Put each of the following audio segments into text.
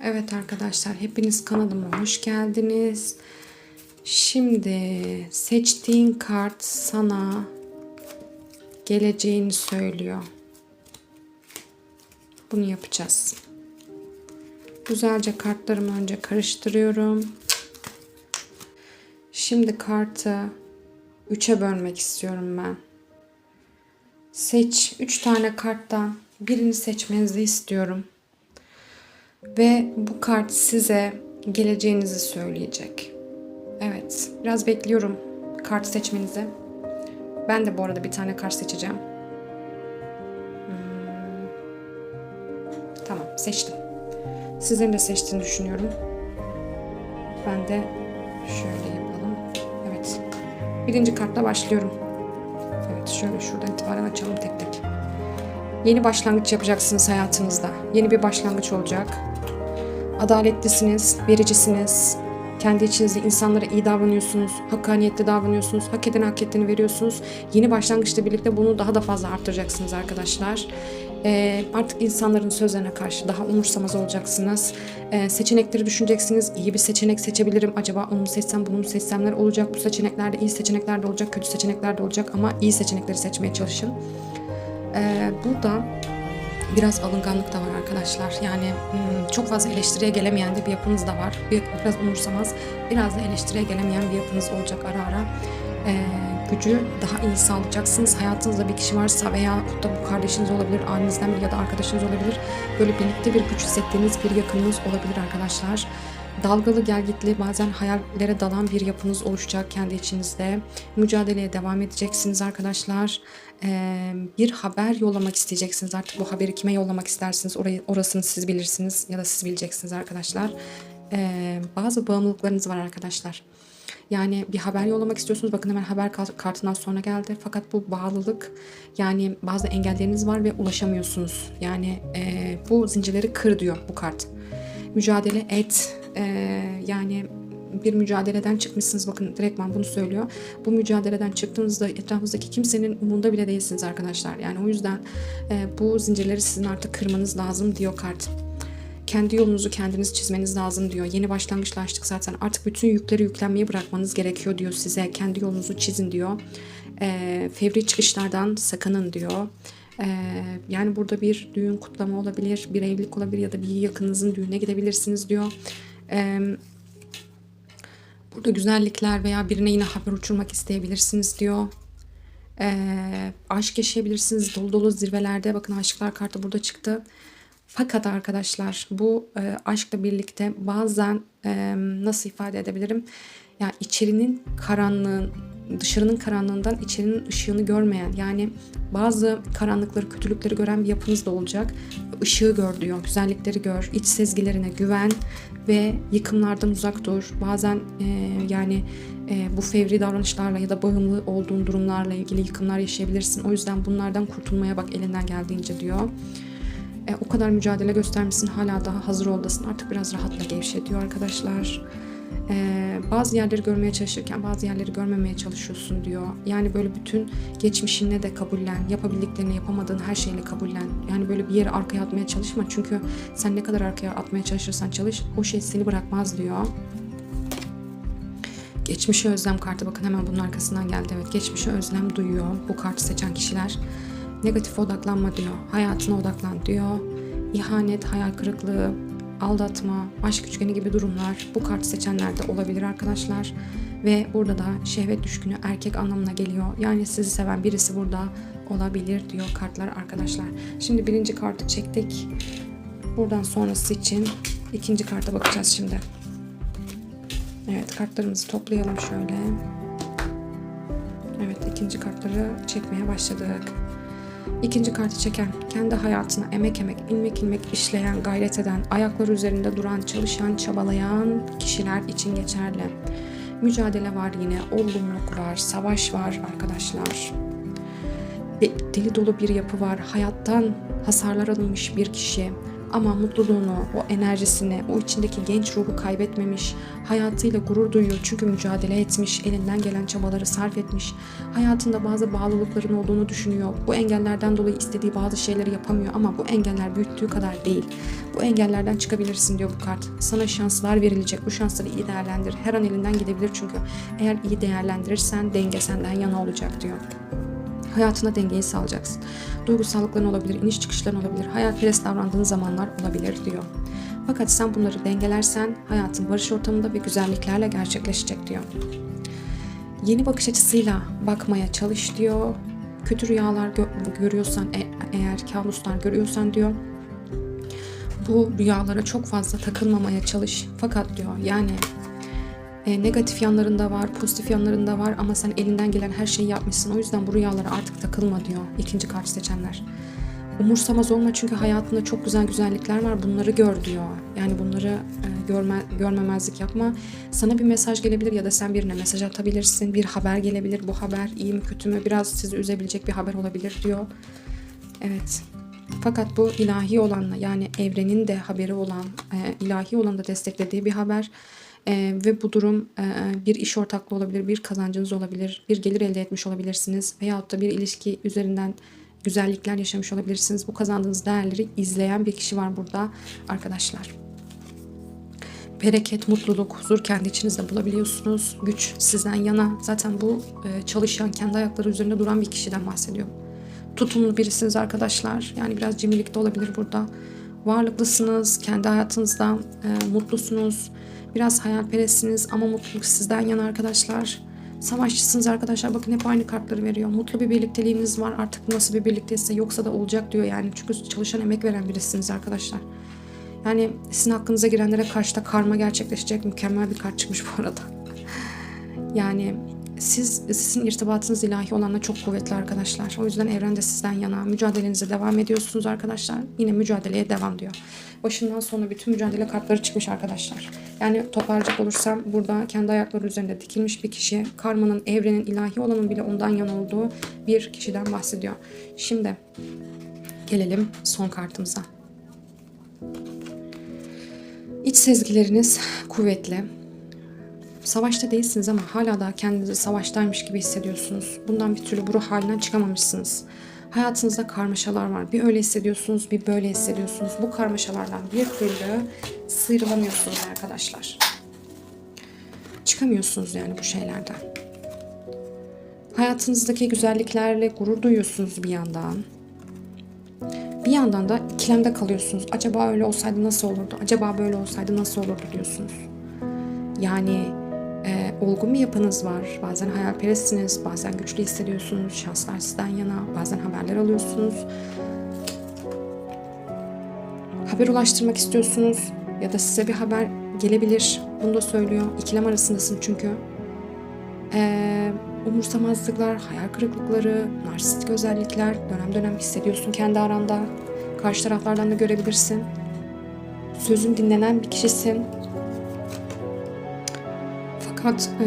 Evet arkadaşlar hepiniz kanalıma hoş geldiniz. Şimdi seçtiğin kart sana geleceğini söylüyor. Bunu yapacağız. Güzelce kartlarımı önce karıştırıyorum. Şimdi kartı 3'e bölmek istiyorum ben. Seç 3 tane karttan birini seçmenizi istiyorum. Ve bu kart size geleceğinizi söyleyecek. Evet, biraz bekliyorum kart seçmenizi. Ben de bu arada bir tane kart seçeceğim. Hmm. Tamam, seçtim. Sizin de seçtiğini düşünüyorum. Ben de şöyle yapalım. Evet. Birinci kartla başlıyorum. Evet, şöyle şuradan itibaren açalım tek. Yeni başlangıç yapacaksınız hayatınızda. Yeni bir başlangıç olacak. Adaletlisiniz, vericisiniz. Kendi içinizde insanlara iyi davranıyorsunuz, hakkaniyetli davranıyorsunuz, hak eden hak ettiğini veriyorsunuz. Yeni başlangıçla birlikte bunu daha da fazla arttıracaksınız arkadaşlar. Ee, artık insanların sözlerine karşı daha umursamaz olacaksınız. Ee, seçenekleri düşüneceksiniz. İyi bir seçenek seçebilirim. Acaba onu seçsem, bunu seçsemler olacak. Bu seçeneklerde iyi seçenekler de olacak, kötü seçenekler de olacak ama iyi seçenekleri seçmeye çalışın. Ee, burada biraz alınganlık da var arkadaşlar. Yani hmm, çok fazla eleştiriye gelemeyen de bir yapınız da var. Bir- Biraz umursamaz, biraz da eleştiriye gelemeyen bir yapınız olacak ara ara. Ee, gücü daha iyi sağlayacaksınız. Hayatınızda bir kişi varsa veya da bu kardeşiniz olabilir, ailenizden biri ya da arkadaşınız olabilir. Böyle birlikte bir güç hissettiğiniz bir yakınınız olabilir arkadaşlar. Dalgalı gelgitli bazen hayallere dalan bir yapınız oluşacak kendi içinizde. Mücadeleye devam edeceksiniz arkadaşlar. Bir haber yollamak isteyeceksiniz. Artık bu haberi kime yollamak istersiniz orayı, orasını siz bilirsiniz ya da siz bileceksiniz arkadaşlar. Bazı bağımlılıklarınız var arkadaşlar. Yani bir haber yollamak istiyorsunuz. Bakın hemen haber kart- kartından sonra geldi. Fakat bu bağlılık yani bazı engelleriniz var ve ulaşamıyorsunuz. Yani e, bu zincirleri kır diyor bu kart mücadele et. Ee, yani bir mücadeleden çıkmışsınız bakın direktman bunu söylüyor. Bu mücadeleden çıktığınızda etrafınızdaki kimsenin umunda bile değilsiniz arkadaşlar. Yani o yüzden e, bu zincirleri sizin artık kırmanız lazım diyor kart. Kendi yolunuzu kendiniz çizmeniz lazım diyor. Yeni başlangıçla açtık zaten. Artık bütün yükleri yüklenmeyi bırakmanız gerekiyor diyor size. Kendi yolunuzu çizin diyor. E, fevri çıkışlardan sakının diyor. Ee, yani burada bir düğün kutlama olabilir, bir evlilik olabilir ya da bir yakınınızın düğüne gidebilirsiniz diyor. Ee, burada güzellikler veya birine yine haber uçurmak isteyebilirsiniz diyor. Ee, aşk yaşayabilirsiniz dolu dolu zirvelerde. Bakın aşklar kartı burada çıktı. Fakat arkadaşlar bu e, aşkla birlikte bazen e, nasıl ifade edebilirim? Yani içerinin karanlığın, dışarının karanlığından içerinin ışığını görmeyen yani bazı karanlıkları, kötülükleri gören bir yapınız da olacak. Işığı gör diyor, güzellikleri gör, iç sezgilerine güven ve yıkımlardan uzak dur. Bazen e, yani e, bu fevri davranışlarla ya da bağımlı olduğun durumlarla ilgili yıkımlar yaşayabilirsin. O yüzden bunlardan kurtulmaya bak elinden geldiğince diyor. E, o kadar mücadele göstermişsin hala daha hazır oldasın. Artık biraz rahatla gevşe diyor arkadaşlar. E, bazı yerleri görmeye çalışırken bazı yerleri görmemeye çalışıyorsun diyor. Yani böyle bütün geçmişinle de kabullen. Yapabildiklerini yapamadığın her şeyle kabullen. Yani böyle bir yere arkaya atmaya çalışma. Çünkü sen ne kadar arkaya atmaya çalışırsan çalış o şey seni bırakmaz diyor. Geçmişe özlem kartı bakın hemen bunun arkasından geldi. Evet geçmişe özlem duyuyor bu kartı seçen kişiler. Negatif odaklanma diyor. Hayatına odaklan diyor. İhanet, hayal kırıklığı, aldatma, aşk üçgeni gibi durumlar bu kartı seçenlerde olabilir arkadaşlar. Ve burada da şehvet düşkünü erkek anlamına geliyor. Yani sizi seven birisi burada olabilir diyor kartlar arkadaşlar. Şimdi birinci kartı çektik. Buradan sonrası için ikinci karta bakacağız şimdi. Evet kartlarımızı toplayalım şöyle. Evet ikinci kartları çekmeye başladık. İkinci kartı çeken, kendi hayatına emek emek, ilmek ilmek işleyen, gayret eden, ayakları üzerinde duran, çalışan, çabalayan kişiler için geçerli. Mücadele var yine, olgunluk var, savaş var arkadaşlar. Deli dolu bir yapı var. Hayattan hasarlar alınmış bir kişi. Ama mutluluğunu, o enerjisini, o içindeki genç ruhu kaybetmemiş, hayatıyla gurur duyuyor çünkü mücadele etmiş, elinden gelen çabaları sarf etmiş, hayatında bazı bağlılıkların olduğunu düşünüyor. Bu engellerden dolayı istediği bazı şeyleri yapamıyor ama bu engeller büyüttüğü kadar değil. Bu engellerden çıkabilirsin diyor bu kart. Sana şanslar verilecek. Bu şansları iyi değerlendir. Her an elinden gidebilir çünkü. Eğer iyi değerlendirirsen denge senden yana olacak diyor. Hayatına dengeyi sağlayacaksın. Duygusallıkların olabilir, iniş çıkışların olabilir, hayalperest davrandığın zamanlar olabilir diyor. Fakat sen bunları dengelersen hayatın barış ortamında ve güzelliklerle gerçekleşecek diyor. Yeni bakış açısıyla bakmaya çalış diyor. Kötü rüyalar gö- görüyorsan e- eğer kabuslar görüyorsan diyor bu rüyalara çok fazla takılmamaya çalış. Fakat diyor yani e, negatif yanlarında var, pozitif yanlarında var ama sen elinden gelen her şeyi yapmışsın. O yüzden bu rüyalara artık takılma diyor ikinci kart seçenler. Umursamaz olma çünkü hayatında çok güzel güzellikler var. Bunları gör diyor. Yani bunları e, görme, görmemezlik yapma. Sana bir mesaj gelebilir ya da sen birine mesaj atabilirsin. Bir haber gelebilir. Bu haber iyi mi kötü mü biraz sizi üzebilecek bir haber olabilir diyor. Evet. Fakat bu ilahi olanla yani evrenin de haberi olan, e, ilahi olan da desteklediği bir haber. E, ve bu durum e, bir iş ortaklığı olabilir, bir kazancınız olabilir, bir gelir elde etmiş olabilirsiniz veyahut da bir ilişki üzerinden güzellikler yaşamış olabilirsiniz. Bu kazandığınız değerleri izleyen bir kişi var burada arkadaşlar. Bereket, mutluluk, huzur kendi içinizde bulabiliyorsunuz. Güç sizden yana. Zaten bu çalışan, kendi ayakları üzerinde duran bir kişiden bahsediyor tutumlu birisiniz arkadaşlar. Yani biraz cimrilik de olabilir burada. Varlıklısınız, kendi hayatınızda e, mutlusunuz. Biraz hayalperestsiniz ama mutluluk sizden yana arkadaşlar. Savaşçısınız arkadaşlar. Bakın hep aynı kartları veriyor. Mutlu bir birlikteliğiniz var. Artık nasıl bir birlikteyse yoksa da olacak diyor yani. Çünkü çalışan emek veren birisiniz arkadaşlar. Yani sizin hakkınıza girenlere karşı da karma gerçekleşecek. Mükemmel bir kart çıkmış bu arada. Yani siz sizin irtibatınız ilahi olanla çok kuvvetli arkadaşlar. O yüzden evren de sizden yana. Mücadelenize devam ediyorsunuz arkadaşlar. Yine mücadeleye devam diyor. Başından sona bütün mücadele kartları çıkmış arkadaşlar. Yani toparlayacak olursam burada kendi ayakları üzerinde dikilmiş bir kişi karmanın, evrenin, ilahi olanın bile ondan yana olduğu bir kişiden bahsediyor. Şimdi gelelim son kartımıza. İç sezgileriniz kuvvetli. Savaşta değilsiniz ama hala da kendinizi savaştaymış gibi hissediyorsunuz. Bundan bir türlü bu ruh halinden çıkamamışsınız. Hayatınızda karmaşalar var. Bir öyle hissediyorsunuz, bir böyle hissediyorsunuz. Bu karmaşalardan bir türlü sıyrılamıyorsunuz arkadaşlar. Çıkamıyorsunuz yani bu şeylerden. Hayatınızdaki güzelliklerle gurur duyuyorsunuz bir yandan. Bir yandan da ikilemde kalıyorsunuz. Acaba öyle olsaydı nasıl olurdu? Acaba böyle olsaydı nasıl olurdu diyorsunuz. Yani olgun bir yapınız var. Bazen hayalperestsiniz, bazen güçlü hissediyorsunuz. Şanslar sizden yana, bazen haberler alıyorsunuz. Haber ulaştırmak istiyorsunuz ya da size bir haber gelebilir. Bunu da söylüyor. İkilem arasındasın çünkü. Ee, umursamazlıklar, hayal kırıklıkları, narsistik özellikler dönem dönem hissediyorsun kendi aranda. Karşı taraflardan da görebilirsin. Sözün dinlenen bir kişisin fakat e,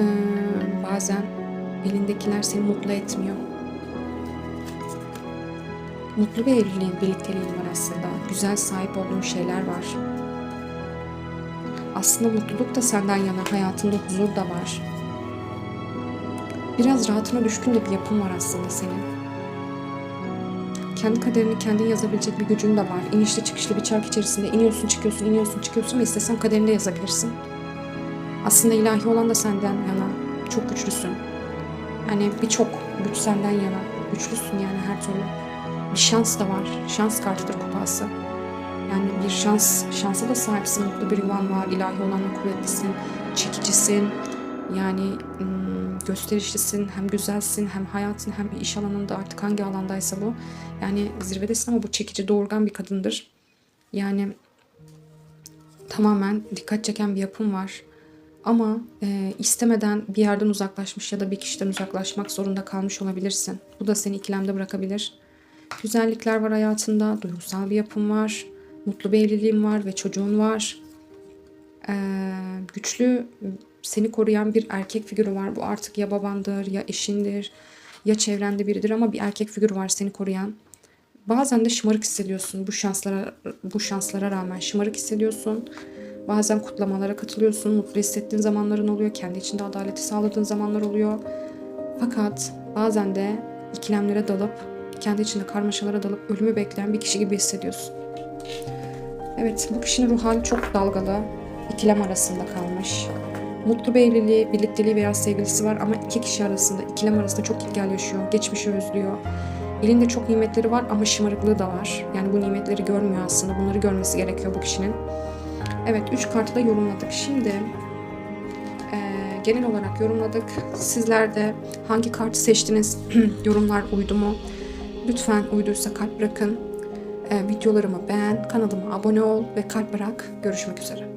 bazen elindekiler seni mutlu etmiyor. Mutlu bir evliliğin, birlikteliğin var aslında. Güzel sahip olduğun şeyler var. Aslında mutluluk da senden yana, hayatında huzur da var. Biraz rahatına düşkün de bir yapın var aslında senin. Kendi kaderini kendin yazabilecek bir gücün de var. İnişli çıkışlı bir çark içerisinde iniyorsun çıkıyorsun iniyorsun çıkıyorsun ve istesen kaderini de yazabilirsin. Aslında ilahi olan da senden yana. Çok güçlüsün. Yani birçok güç senden yana. Güçlüsün yani her türlü. Bir şans da var. Şans kartıdır kupası. Yani bir şans, şansa da sahipsin. Mutlu bir yuvan var. ilahi olanla kuvvetlisin. Çekicisin. Yani gösterişlisin. Hem güzelsin hem hayatın hem iş alanında artık hangi alandaysa bu. Yani zirvedesin ama bu çekici doğurgan bir kadındır. Yani tamamen dikkat çeken bir yapım var. Ama e, istemeden bir yerden uzaklaşmış ya da bir kişiden uzaklaşmak zorunda kalmış olabilirsin. Bu da seni ikilemde bırakabilir. Güzellikler var hayatında, duygusal bir yapım var, mutlu bir evliliğin var ve çocuğun var. Ee, güçlü, seni koruyan bir erkek figürü var. Bu artık ya babandır, ya eşindir, ya çevrende biridir ama bir erkek figürü var seni koruyan. Bazen de şımarık hissediyorsun bu şanslara bu şanslara rağmen şımarık hissediyorsun. Bazen kutlamalara katılıyorsun, mutlu hissettiğin zamanların oluyor, kendi içinde adaleti sağladığın zamanlar oluyor. Fakat bazen de ikilemlere dalıp, kendi içinde karmaşalara dalıp ölümü bekleyen bir kişi gibi hissediyorsun. Evet, bu kişinin ruh hali çok dalgalı, ikilem arasında kalmış. Mutlu bir evliliği, birlikteliği veya sevgilisi var ama iki kişi arasında, ikilem arasında çok gitgel yaşıyor, geçmişi özlüyor. Elinde çok nimetleri var ama şımarıklığı da var. Yani bu nimetleri görmüyor aslında, bunları görmesi gerekiyor bu kişinin. Evet, üç kartı da yorumladık. Şimdi eee, genel olarak yorumladık. Sizler de hangi kartı seçtiniz? Yorumlar uydu mu? Lütfen uyduysa kalp bırakın. Eee, videolarımı beğen, kanalıma abone ol ve kalp bırak. Görüşmek üzere.